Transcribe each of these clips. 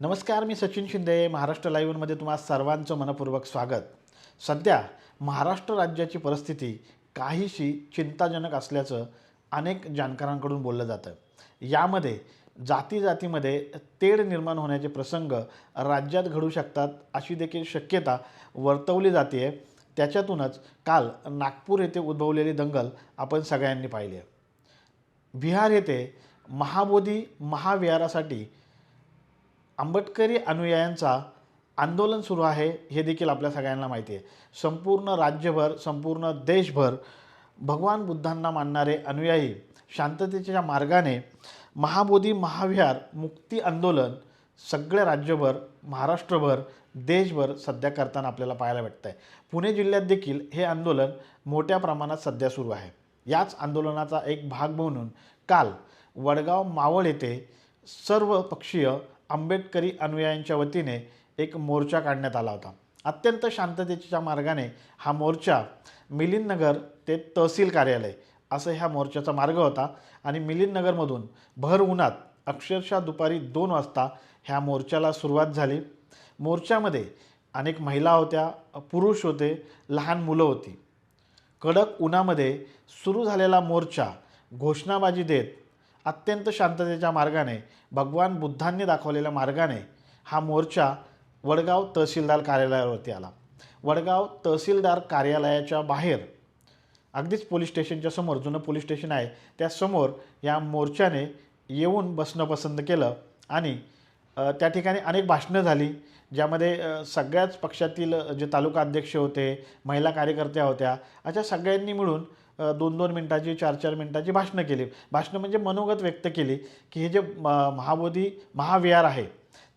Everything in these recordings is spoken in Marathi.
नमस्कार मी सचिन शिंदे महाराष्ट्र लाईव्हमध्ये तुम्हा सर्वांचं मनपूर्वक स्वागत. सध्या महाराष्ट्र राज्याची परिस्थिती काहीशी चिंताजनक असल्याचं अनेक जाणकारांकडून बोललं जातं. यामध्ये जाती जातीमध्ये तेढ निर्माण होण्याचे प्रसंग राज्यात घडू शकतात अशी देखील शक्यता वर्तवली जाते आहे त्याच्यातूनच काल नागपूर येथे उद्भवलेली दंगल आपण सगळ्यांनी पाहिली आहे. बिहार येथे महाबोधी महाविहारासाठी आंबेडकरी अनुयायांचा आंदोलन सुरू आहे हे देखील आपल्या सगळ्यांना माहिती आहे. संपूर्ण राज्यभर संपूर्ण देशभर भगवान बुद्धांना मानणारे अनुयायी शांततेच्या मार्गाने महाबोधी महाविहार मुक्ती आंदोलन सगळे राज्यभर महाराष्ट्रभर देशभर सध्या करताना आपल्याला पाहायला भेटतं आहे पुणे जिल्ह्यात देखील हे आंदोलन मोठ्या प्रमाणात सध्या सुरू आहे. याच आंदोलनाचा एक भाग म्हणून काल वडगाव मावळ येथे सर्व पक्षीय आंबेडकरी अनुयायांच्या वतीने एक मोर्चा काढण्यात आला होता. अत्यंत शांततेच्या मार्गाने हा मोर्चा मिलिंदनगर ते तहसील कार्यालय असं ह्या मोर्चाचा मार्ग होता आणि मिलिंदनगरमधून भर उन्हात अक्षरशः दुपारी दोन वाजता ह्या मोर्चाला सुरुवात झाली. मोर्चामध्ये अनेक महिला होत्या पुरुष होते लहान मुलं होती. कडक उन्हामध्ये सुरू झालेला मोर्चा घोषणाबाजी देत अत्यंत शांततेच्या मार्गाने भगवान बुद्धांनी दाखवलेल्या मार्गाने हा मोर्चा वडगाव तहसीलदार कार्यालयावरती आला. वडगाव तहसीलदार कार्यालयाच्या बाहेर अगदीच पोलीस स्टेशनच्या समोर जुनं पोलीस स्टेशन आहे त्यासमोर या मोर्चाने येऊन बसणं पसंत केलं आणि त्या ठिकाणी अनेक भाषणं झाली ज्यामध्ये सगळ्याच पक्षातील जे तालुका अध्यक्ष होते महिला कार्यकर्त्या होत्या अशा सगळ्यांनी मिळून दोन दोन मिनटाची चार चार मिनटाची भाषणं केली. भाषणं म्हणजे मनोगत व्यक्त केली की हे जे म- महाबोधी महाविहार आहे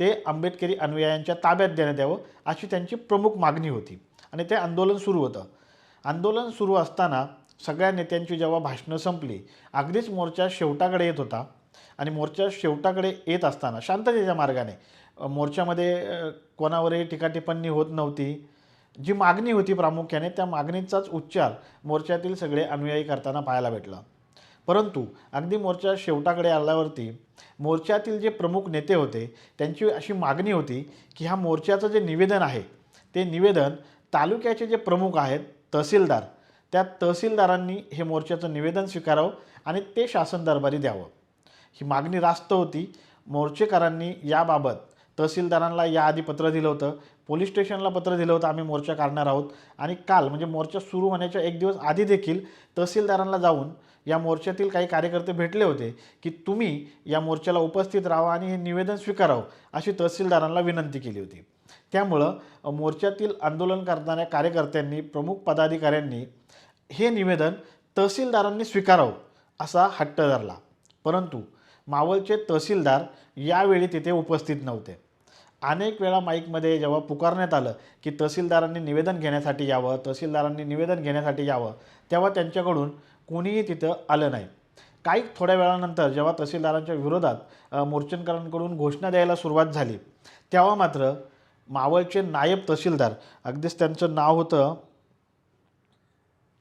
ते आंबेडकरी अनुयायांच्या ताब्यात देण्यात यावं अशी त्यांची प्रमुख मागणी होती. आणि ते आंदोलन सुरू होतं. आंदोलन सुरू असताना सगळ्या नेत्यांची जेव्हा भाषणं संपली अगदीच मोर्चा शेवटाकडे येत होता. आणि मोर्चा शेवटाकडे येत असताना शांततेच्या मार्गाने मोर्चामध्ये कोणावरही टीकाटिप्पणी होत नव्हती. जी मागणी होती प्रामुख्याने त्या मागणीचाच उच्चार मोर्चातील सगळे अनुयायी करताना पाहायला भेटला. परंतु अगदी मोर्चा शेवटाकडे आल्यावरती मोर्चातील जे प्रमुख नेते होते त्यांची अशी मागणी होती की ह्या मोर्चाचं जे निवेदन आहे ते निवेदन तालुक्याचे जे प्रमुख आहेत तहसीलदार त्या तहसीलदारांनी हे मोर्चाचं निवेदन स्वीकारावं आणि ते शासन दरबारी द्यावं. ही मागणी रास्त होती. मोर्चेकरांनी याबाबत तहसीलदारांना याआधी पत्र दिलं होतं. पोलीस स्टेशनला पत्र दिलं होतं आम्ही मोर्चा काढणार आहोत. आणि काल म्हणजे मोर्चा सुरू होण्याच्या एक दिवस आधी देखील तहसीलदारांना जाऊन या मोर्चातील काही कार्यकर्ते भेटले होते की तुम्ही या मोर्चाला उपस्थित राहा आणि हे निवेदन स्वीकारावं अशी तहसीलदारांना विनंती केली होती. त्यामुळं मोर्चातील आंदोलन करणाऱ्या कार्यकर्त्यांनी प्रमुख पदाधिकाऱ्यांनी हे निवेदन तहसीलदारांनी स्वीकारावं असा हट्ट धरला. परंतु मावळचे तहसीलदार यावेळी तिथे उपस्थित नव्हते. अनेक वेळा माईकमध्ये जेव्हा पुकारण्यात आलं की तहसीलदारांनी निवेदन घेण्यासाठी यावं तहसीलदारांनी निवेदन घेण्यासाठी यावं तेव्हा त्यांच्याकडून कोणीही तिथं आलं नाही. काही थोड्या वेळानंतर जेव्हा तहसीलदारांच्या विरोधात अ, मोर्चेकरांकडून घोषणा द्यायला सुरुवात झाली तेव्हा मात्र मावळचे नायब तहसीलदार अगदीच त्यांचं नाव होतं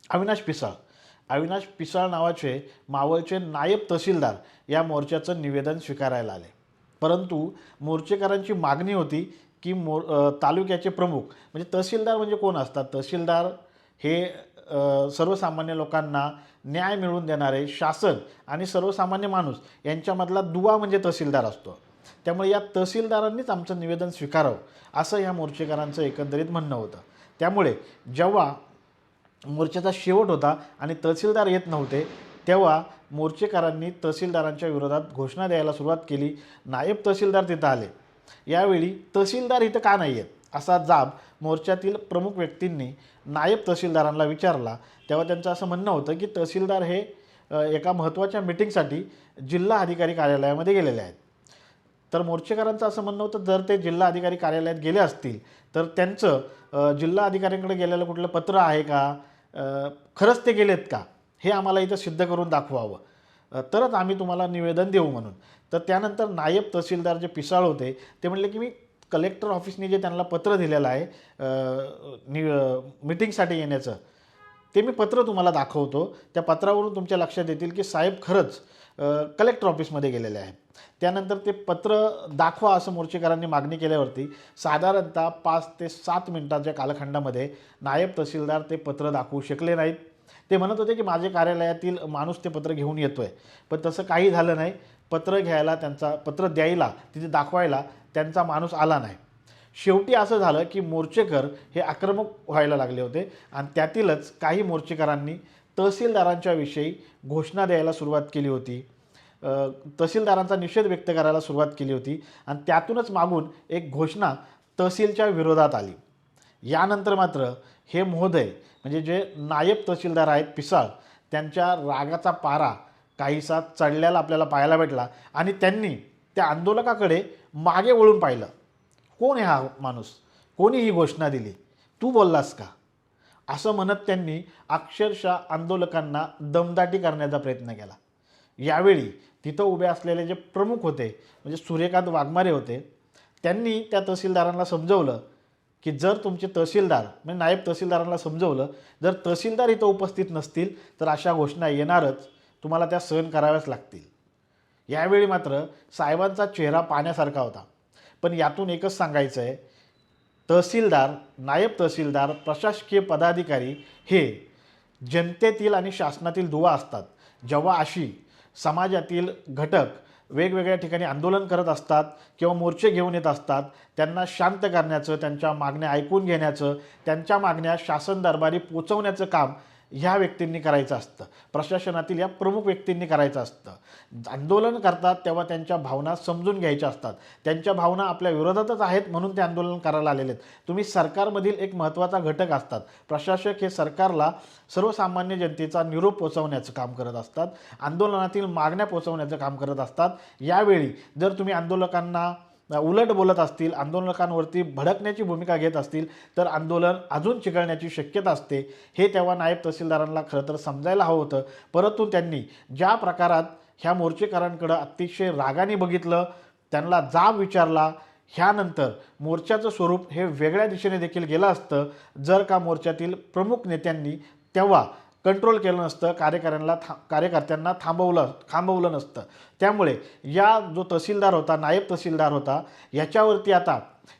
अविनाश पिसाळ. अविनाश पिसाळ नावाचे मावळचे नायब तहसीलदार या मोर्चाचं निवेदन स्वीकारायला आले. परंतु मोर्चेकरांची मागणी होती की मोर तालुक्याचे प्रमुख म्हणजे तहसीलदार म्हणजे कोण असतात? तहसीलदार हे सर्वसामान्य लोकांना न्याय मिळवून देणारे शासन आणि सर्वसामान्य माणूस यांच्यामधला दुवा म्हणजे तहसीलदार असतो. त्यामुळे या तहसीलदारांनीच आमचं निवेदन स्वीकारावं असं या मोर्चेकरांचं एकंदरीत म्हणणं होतं. त्यामुळे जेव्हा मोर्चाचा शेवट होता आणि तहसीलदार येत नव्हते तेव्हा मोर्चेकरांनी तहसीलदारांच्या विरोधात घोषणा द्यायला सुरुवात केली. नायब तहसीलदार तिथं आले. यावेळी तहसीलदार इथं का नाही आहेत? असा जाब मोर्चातील प्रमुख व्यक्तींनी नायब तहसीलदारांना विचारला. तेव्हा त्यांचं असं म्हणणं होतं की तहसीलदार हे एका महत्त्वाच्या मिटिंगसाठी जिल्हा अधिकारी कार्यालयामध्ये गेलेले आहेत. तर मोर्चेकरांचं असं म्हणणं होतं जर ते जिल्हा अधिकारी कार्यालयात गेले असतील तर त्यांचं जिल्हा अधिकाऱ्यांकडे गेलेलं कुठलं पत्र आहे का? खरंच ते गेलेत का? हे आम्हाला इथं सिद्ध करून दाखवावं. तरच आम्ही तुम्हाला निवेदन देऊ म्हणून. तर त्यानंतर नायब तहसीलदार जे पिसाळ होते ते म्हणले की मी कलेक्टर ऑफिसने जे त्यांना पत्र दिलेलं आहे नि मिटिंगसाठी येण्याचं ते मी पत्र तुम्हाला दाखवतो. त्या पत्रावरून तुमच्या लक्षात येतील की साहेब खरंच कलेक्टर ऑफिसमध्ये गेलेले आहेत. त्यानंतर ते पत्र दाखवा असं मोर्चेकरांनी मागणी केल्यावरती साधारणतः पाच ते सात मिनिटाच्या कालखंडामध्ये नायब तहसीलदार ते पत्र दाखवू शकले नाहीत. ते म्हणत होते की माझे कार्यालयातील माणूस ते पत्र घेऊन येतो आहे पण तसं काही झालं नाही. पत्र घ्यायला त्यांचा पत्र द्यायला तिथे दाखवायला त्यांचा माणूस आला नाही. शेवटी असं झालं की मोर्चेकर हे आक्रमक व्हायला लागले होते आणि त्यातीलच काही मोर्चेकरांनी तहसीलदारांच्या विषयी घोषणा द्यायला सुरुवात केली होती. तहसीलदारांचा निषेध व्यक्त करायला सुरुवात केली होती आणि त्यातूनच मागून एक घोषणा तहसीलच्या विरोधात आली. यानंतर मात्र हे महोदय म्हणजे जे नायब तहसीलदार आहेत पिसाळ त्यांच्या रागाचा पारा काहीसा चढलेला आपल्याला पाहायला भेटला आणि त्यांनी त्या आंदोलकाकडे मागे वळून पाहिलं. कोण आहे हा माणूस? कोणी ही घोषणा दिली? तू बोललास का? असं म्हणत त्यांनी अक्षरशः आंदोलकांना दमदाटी करण्याचा प्रयत्न केला. यावेळी तिथं उभे असलेले जे प्रमुख होते म्हणजे सूर्यकांत वाघमारे होते त्यांनी त्या तहसीलदारांना समजवलं की जर तुमचे तहसीलदार म्हणजे नायब तहसीलदारांना समजवलं जर तहसीलदार इथं उपस्थित नसतील तर अशा घोषणा येणारच तुम्हाला त्या सहन कराव्याच लागतील. यावेळी मात्र साहेबांचा चेहरा पाहण्यासारखा होता. पण यातून एकच सांगायचं आहे तहसीलदार नायब तहसीलदार प्रशासकीय पदाधिकारी हे जनतेतील आणि शासनातील दुवा असतात. जेव्हा अशी समाजातील घटक वेगवेगळ्या ठिकाणी आंदोलन करत असतात किंवा मोर्चे घेऊन येत असतात त्यांना शांत करण्याचं त्यांच्या मागण्या ऐकून घेण्याचं त्यांच्या मागण्या शासन दरबारी पोचवण्याचं काम ह्या व्यक्तींनी करायचं असतं. प्रशासनातील या प्रमुख व्यक्तींनी करायचं असतं. आंदोलन करतात तेव्हा त्यांच्या भावना समजून घ्यायच्या असतात. त्यांच्या भावना आपल्या विरोधातच आहेत म्हणून ते आंदोलन करायला आलेले आहेत. तुम्ही सरकारमधील एक महत्त्वाचा घटक असतात. प्रशासक हे सरकारला सर्वसामान्य जनतेचा निरोप पोचवण्याचं काम करत असतात. आंदोलनातील मागण्या पोचवण्याचं काम करत असतात. यावेळी जर तुम्ही आंदोलकांना उलट बोलत असतील आंदोलकांवरती भडकण्याची भूमिका घेत असतील तर आंदोलन अजून चिघळण्याची शक्यता असते. हे तेव्हा नायब तहसीलदारांना खरं तर समजायला हवं होतं. परंतु त्यांनी ज्या प्रकारात ह्या मोर्चेकरांकडं अतिशय रागाने बघितलं त्यांना जाब विचारला ह्यानंतर मोर्चाचं स्वरूप हे वेगळ्या दिशेने देखील गेलं असतं. जर का मोर्चातील प्रमुख नेत्यांनी तेव्हा कंट्रोल केलं नसतं कार्यकर्त्यांना था कार्यकर्त्यांना थांबवलं थांबवलं नसतं. त्यामुळे या जो तहसीलदार होता नायब तहसीलदार होता याच्यावरती आता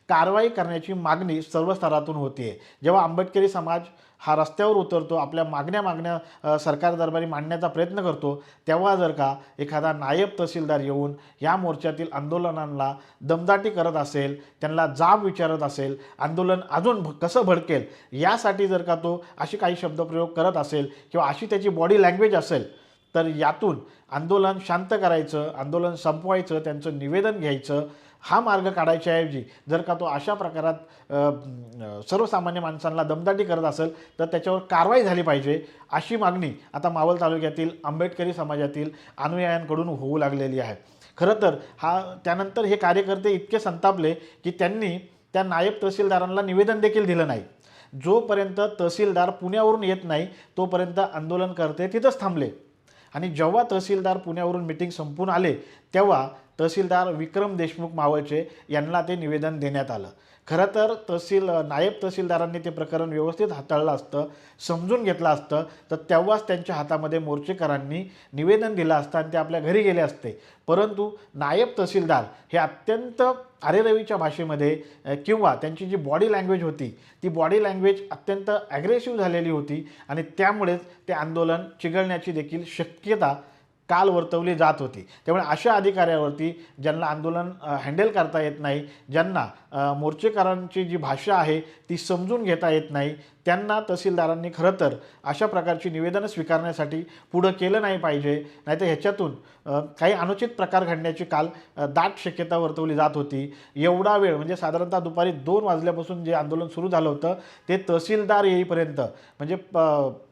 कारवाई करण्याची मागणी सर्व स्तरातून होते जेव्हा आंबेडकरी समाज हा रस्त्यावर उतरतो आपल्या मागण्या मागण्या सरकार दरबारी मांडण्याचा प्रयत्न करतो तेव्हा जर का एखादा नायब तहसीलदार येऊन या मोर्चातील आंदोलनांना दमदाटी करत असेल त्यांना जाब विचारत असेल आंदोलन अजून भ- कसं भडकेल यासाठी जर का तो अशी काही शब्दप्रयोग करत असेल किंवा अशी त्याची बॉडी लँग्वेज असेल तर यातून आंदोलन शांत करायचं आंदोलन संपवायचं त्यांचं निवेदन घ्यायचं हा मार्ग काढायच्याऐवजी जर का तो अशा प्रकारात सर्वसामान्य माणसांना दमदाटी करत असेल तर त्याच्यावर कारवाई झाली पाहिजे अशी मागणी आता मावळ तालुक्यातील आंबेडकरी समाजातील अनुयायांकडून होऊ लागलेली आहे. खरं तर हा त्यानंतर हे कार्यकर्ते इतके संतापले की त्यांनी त्या नायब तहसीलदारांना निवेदन देखील दिलं नाही. जोपर्यंत तहसीलदार पुण्यावरून येत नाही तोपर्यंत आंदोलनकर्ते तिथंच थांबले. आणि जेव्हा तहसीलदार पुण्यावरून मिटिंग संपून आले तेव्हा तहसीलदार विक्रम देशमुख मावळचे यांना ते निवेदन देण्यात आलं. खरं तर तहसील नायब तहसीलदारांनी ते प्रकरण व्यवस्थित हाताळलं असतं समजून घेतलं असतं. तर तेव्हाच त्यांच्या हातामध्ये मोर्चेकरांनी निवेदन दिलं असतं आणि ते आपल्या घरी गेले असते. परंतु नायब तहसीलदार हे अत्यंत आरेरवीच्या भाषेमध्ये किंवा त्यांची जी बॉडी लँग्वेज होती ती बॉडी लँग्वेज अत्यंत ॲग्रेसिव्ह झालेली होती आणि त्यामुळेच ते आंदोलन चिघळण्याची देखील शक्यता काल वर्तवली जात होती. त्यामुळे अशा अधिकाऱ्यावरती ज्यांना आंदोलन हँडल करता येत नाही ज्यांना मोर्चेकरांची जी भाषा आहे ती समजून घेता येत नाही त्यांना तहसीलदारांनी खरं तर अशा प्रकारची निवेदनं स्वीकारण्यासाठी पुढं केलं नाही पाहिजे. नाहीतर ह्याच्यातून काही अनुचित प्रकार घडण्याची काल दाट शक्यता वर्तवली जात होती. एवढा वेळ म्हणजे साधारणतः दुपारी दोन वाजल्यापासून जे आंदोलन सुरू झालं होतं ते तहसीलदार येईपर्यंत म्हणजे प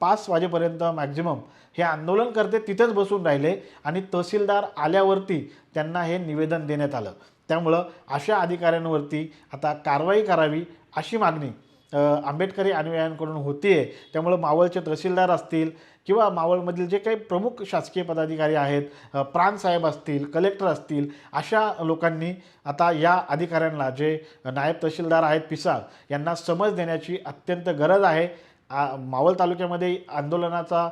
पाच वाजेपर्यंत मॅक्झिमम हे आंदोलनकर्ते तिथेच बसून राहिले आणि तहसीलदार आल्यावरती त्यांना हे निवेदन देण्यात आलं. त्यामुळं अशा अधिकाऱ्यांवरती आता कारवाई करावी अशी मागणी आंबेडकरी अनुयायांकडून आहे त्यामुळं मावळचे तहसीलदार असतील किंवा मावळमधील जे काही प्रमुख शासकीय पदाधिकारी आहेत प्राणसाहेब प्रांतसाहेब असतील कलेक्टर असतील अशा लोकांनी आता या अधिकाऱ्यांना जे नायब तहसीलदार आहेत पिसाळ यांना समज देण्याची अत्यंत गरज आहे. मावळ तालुक्यामध्ये आंदोलनाचा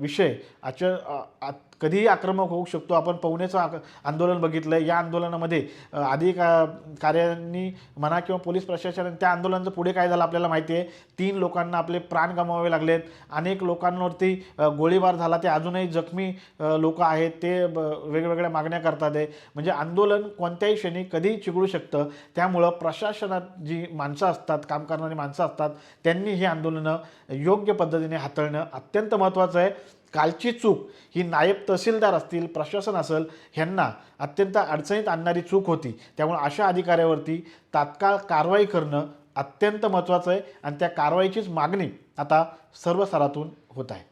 विषय विषय आच कधीही आक्रमक होऊ शकतो. आपण पवनेचं आंदोलन बघितलं या आंदोलनामध्ये आधी का कार्यांनी म्हणा किंवा पोलीस प्रशासन त्या आंदोलनाचं पुढे काय झालं आपल्याला माहिती आहे. तीन लोकांना आपले प्राण गमावे लागलेत. अनेक लोकांवरती गोळीबार झाला. ते अजूनही जखमी लोक आहेत. ते ब- वेगवेगळ्या मागण्या करतात आहे. म्हणजे आंदोलन कोणत्याही क्षणी कधीही चिघळू शकतं. त्यामुळं प्रशासनात जी माणसं असतात काम करणारी माणसं असतात. त्यांनी ही आंदोलनं योग्य पद्धतीने हाताळणं अत्यंत महत्त्वाचं आहे. कालची चूक ही नायब तहसीलदार असतील प्रशासन असेल ह्यांना अत्यंत अडचणीत आणणारी चूक होती. त्यामुळे अशा अधिकाऱ्यावरती तात्काळ कारवाई करणं अत्यंत महत्त्वाचं आहे आणि त्या कारवाईचीच मागणी आता सर्व स्तरातून होत आहे.